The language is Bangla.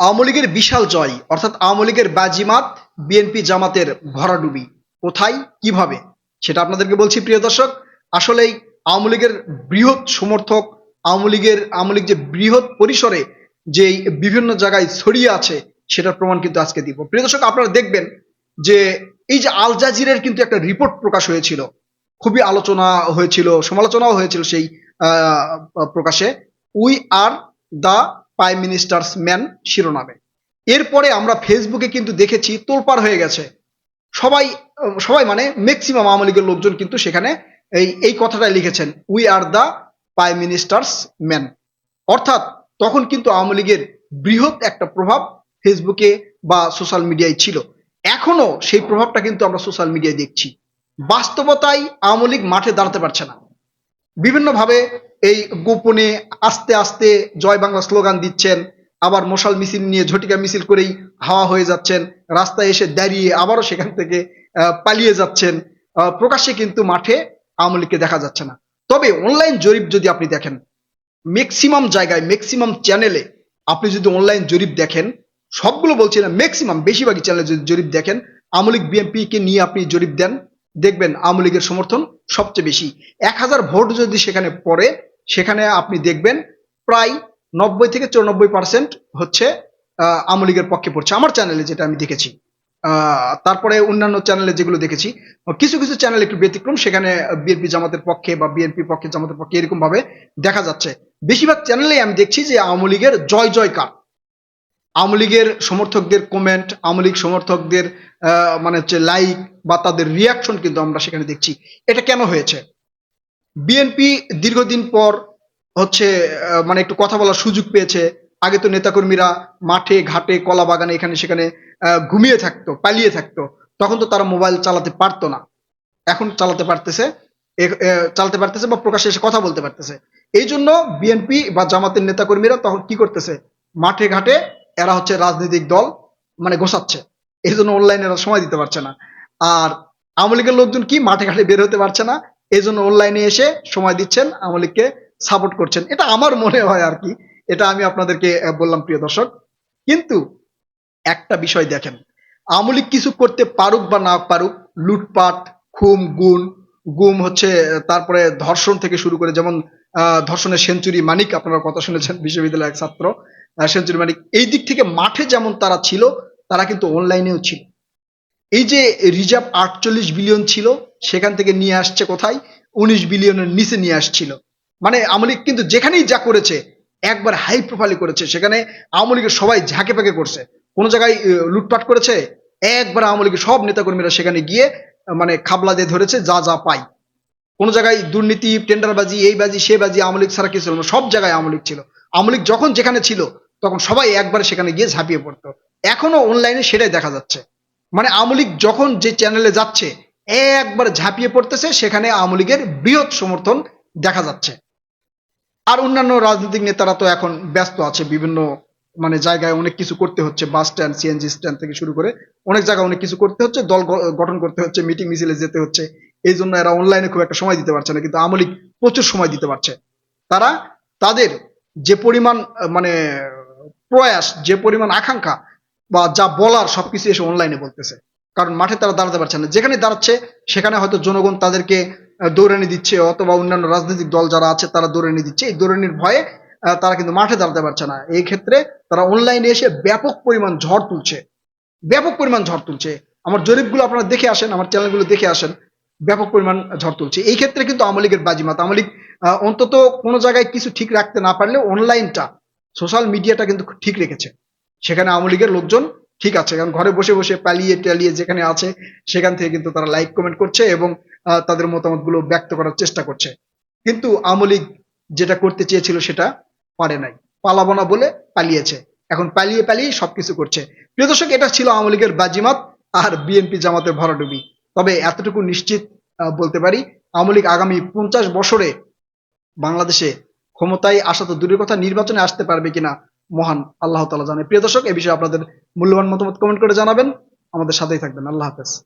আওয়ামী লীগের বিশাল জয়, অর্থাৎ আওয়ামী লীগের বাজিমাত বিএনপি জামাতের ভরাডুবি। কোথায়? কীভাবে? সেটা আপনাদেরকে বলছি, প্রিয় দর্শক। আসলেই আওয়ামী লীগের বৃহৎ সমর্থক, আওয়ামী লীগের, আওয়ামী লীগ যে বৃহৎ পরিসরে যে বিভিন্ন জায়গায় ছড়িয়ে আছে, সেটার প্রমাণ কিন্তু আজকে দিব। প্রিয় দর্শক, আপনারা দেখবেন যে এই যে আল জাজিরের কিন্তু একটা রিপোর্ট প্রকাশ হয়েছিল। খুবই আলোচনা হয়েছিল, সমালোচনাও হয়েছিল সেই প্রকাশে। We are the prime minister's man শিরোনামে। এরপরে আমরা ফেসবুকে কিন্তু দেখেছি তোলপাড় হয়ে গেছে। সবাই সবাই মানে ম্যাক্সিমাম আওয়ামী লীগের লোকজন কিন্তু সেখানে এই এই কথাটাই লিখেছেন we are the prime minister's man অর্থাৎ তখন কিন্তু আওয়ামী লীগের বৃহৎ একটা প্রভাব ফেসবুকে বা সোশ্যাল মিডিয়ায় ছিল। এখনও সেই প্রভাবটা কিন্তু আমরা সোশ্যাল মিডিয়ায় দেখছি। বাস্তবতায় আওয়ামী লীগ মাঠে দাঁড়াতে পারছে না। বিভিন্নভাবে এই গোপনে আস্তে আস্তে জয় বাংলা স্লোগান দিচ্ছেন, আবার মশাল মিছিল নিয়ে ঝটিকা মিছিল করেই হাওয়া হয়ে যাচ্ছেন, রাস্তায় এসে দাঁড়িয়ে আবারও সেখান থেকে পালিয়ে যাচ্ছেন প্রকাশ্যে কিন্তু মাঠে আওয়ামী লীগকে দেখা যাচ্ছে না। তবে অনলাইন জরিপ যদি আপনি দেখেন ম্যাক্সিমাম জায়গায় ম্যাক্সিমাম চ্যানেলে আপনি যদি অনলাইন জরিপ দেখেন, সবগুলো বলছি না ম্যাক্সিমাম বেশিরভাগই চ্যানেলে যদি জরিপ দেখেন, আওয়ামী লীগ বিএনপি কে নিয়ে আপনি জরিপ দেন দেখবেন আওয়ামী লীগের সমর্থন সবচেয়ে বেশি। এক হাজার ভোট যদি সেখানে পড়ে, সেখানে আপনি দেখবেন প্রায় নব্বই থেকে চৌরানব্বই পার্সেন্ট হচ্ছে আওয়ামী লীগের পক্ষে পড়ছে। আমার চ্যানেলে যেটা আমি দেখেছি তারপরে অন্যান্য চ্যানেলে যেগুলো দেখেছি, কিছু কিছু চ্যানেল একটু ব্যতিক্রম, সেখানে বিএনপি জামাতের পক্ষে বা বিএনপি পক্ষে জামাতের পক্ষে এরকম ভাবে দেখা যাচ্ছে। বেশিরভাগ চ্যানেলেই আমি দেখছি যে আওয়ামী লীগের জয় জয়কার আওয়ামী লীগের সমর্থকদের কমেন্ট আওয়ামী লীগ সমর্থকদের মানে হচ্ছে লাইক বা তাদের রিয়াকশন কিন্তু আমরা সেখানে দেখছি। এটা কেন হয়েছে? বিএনপি দীর্ঘদিন পর হচ্ছে মানে একটু কথা বলার সুযোগ পেয়েছে। আগে তো নেতাকর্মীরা মাঠে, ঘাটে, কলা বাগানে, এখানে, সেখানে ঘুমিয়ে থাকতো, পালিয়ে থাকতো। তখন তো তারা মোবাইল চালাতে পারতো না। এখন চালাতে পারতেছে চালাতে পারতেছে বা প্রকাশ্যে এসে কথা বলতে পারতেছে। এই জন্য বিএনপি বা জামাতের নেতাকর্মীরা তখন কি করতেছে? মাঠে, ঘাটে এরা হচ্ছে রাজনৈতিক দল মানে গোছাচ্ছে। এই জন্য অনলাইনে এরা সময় দিতে পারছে না। আর আওয়ামী লীগের লোকজন কি? মাঠে ঘাটে বের হতে পারছে না। এই জন্য অনলাইনে এসে সময় দিচ্ছেন, আওয়ামী লীগকে সাপোর্ট করছেন। এটা আমার মনে হয় আর কি। এটা আমি আপনাদেরকে বললাম, প্রিয় দর্শক। কিন্তু একটা বিষয় দেখেন। আওয়ামী লীগ কিছু করতে পারুক বা না পারুক, লুটপাট খুম গুণ, গুম হচ্ছে তারপরে ধর্ষণ থেকে শুরু করে যেমন ধর্ষণের সেঞ্চুরি মানিক, আপনারা কথা শুনেছেন, বিশ্ববিদ্যালয়ের এক ছাত্র। সেঞ্চুরি মানিক এই দিক থেকে মাঠে যেমন তারা ছিল, তারা কিন্তু অনলাইনেও ছিল। এই যে রিজার্ভ আটচল্লিশ বিলিয়ন ছিল, সেখান থেকে নিয়ে আসছে কোথায়? উনিশ বিলিয়নের নিচে নিয়ে আসছিল। মানে আওয়ামী লীগ কিন্তু যেখানেই যা করেছে, একবার হাই প্রোফাইলে করেছে। সেখানে আওয়ামী লীগের সবাই ঝাঁকে পাকে করছে। কোনো জায়গায় লুটপাট করেছে? একবার আওয়ামী লীগের সব নেতাকর্মীরা সেখানে গিয়ে মানে খাবলা দিয়ে ধরেছে, যা যা পাই কোনো জায়গায় দুর্নীতি টেন্ডারবাজি এই বাজি সে বাজি আওয়ামী লীগ ছাড়া কিছু ছিল সব জায়গায় আওয়ামী লীগ ছিল। আওয়ামী লীগ যখন যেখানে ছিল তখন সবাই একবার সেখানে গিয়ে ঝাঁপিয়ে পড়তো। এখনও অনলাইনে সেটাই দেখা যাচ্ছে। মানে আওয়ামী লীগ যখন যে চ্যানেলে যাচ্ছে, একবার ঝাঁপিয়ে পড়তেছে, সেখানে আওয়ামী লীগের বৃহৎ সমর্থন দেখা যাচ্ছে। আর অন্যান্য রাজনৈতিক নেতারা তো এখন ব্যস্ত আছে, বিভিন্ন মানে জায়গায় অনেক কিছু করতে হচ্ছে বাস স্ট্যান্ড সিএনজি স্ট্যান্ড থেকে শুরু করে অনেক জায়গায় অনেক কিছু করতে হচ্ছে, দল গঠন করতে হচ্ছে মিটিং মিছিলে যেতে হচ্ছে। এই জন্য এরা অনলাইনে খুব একটা সময় দিতে পারছে না, কিন্তু আওয়ামী লীগ প্রচুর সময় দিতে পারছে। তারা তাদের যে পরিমাণ মানে প্রয়াস, যে পরিমাণ আকাঙ্ক্ষা বা যা বলার সবকিছু এসে অনলাইনে বলতেছে। কারণ মাঠে তারা দাঁড়াতে পারছে না। যেখানে দাঁড়াচ্ছে, সেখানে হয়তো জনগণ তাদেরকে দৌড়ানি দিচ্ছে অথবা অন্যান্য রাজনৈতিক দল যারা আছে, তারা দৌড়ানি দিচ্ছে। এই দৌড়ানির ভয়ে তারা কিন্তু মাঠে দাঁড়াতে পারছে না। এই ক্ষেত্রে তারা অনলাইনে এসে ব্যাপক পরিমাণ ঝড় তুলছে। ব্যাপক পরিমাণ ঝড় তুলছে। আমার জরিপগুলো আপনারা দেখে আসেন, আমার চ্যানেলগুলো দেখে আসেন। ব্যাপক পরিমাণ ঝড় তুলছে। এই ক্ষেত্রে কিন্তু আওয়ামী লীগের বাজিমাত আওয়ামী লীগ অন্তত কোনো জায়গায় কিছু ঠিক রাখতে না পারলে অনলাইনটা সোশ্যাল মিডিয়াটা কিন্তু ঠিক রেখেছে। সেখানে আওয়ামী লীগের লোকজন ঠিক আছে, কারণ ঘরে বসে বসে পালিয়ে টালিয়ে যেখানে আছে, সেখান থেকে কিন্তু তারা লাইক কমেন্ট করছে এবং তাদের মতামতগুলো ব্যক্ত করার চেষ্টা করছে। কিন্তু আওয়ামী লীগ যেটা করতে চেয়েছিল সেটা পারে নাই। পালাবো না বলে পালিয়েছে। এখন পালিয়ে পালিয়ে সবকিছু করছে। প্রিয় দর্শক, এটা ছিল আওয়ামী লীগের বাজিমাত আর বিএনপি জামাতের ভরাডুবি। তবে এতটুকু নিশ্চিত বলতে পারি, আওয়ামী লীগ আগামী পঞ্চাশ বছরে বাংলাদেশে ক্ষমতায় আসা তো দূরের কথা, নির্বাচনে আসতে পারবে কিনা? মহান আল্লাহ তালা জানে। প্রিয় দর্শক, এ বিষয়ে আপনাদের মূল্যবান মতামত কমেন্ট করে জানাবেন। আমাদের সাথেই থাকবেন। আল্লাহ হাফেজ।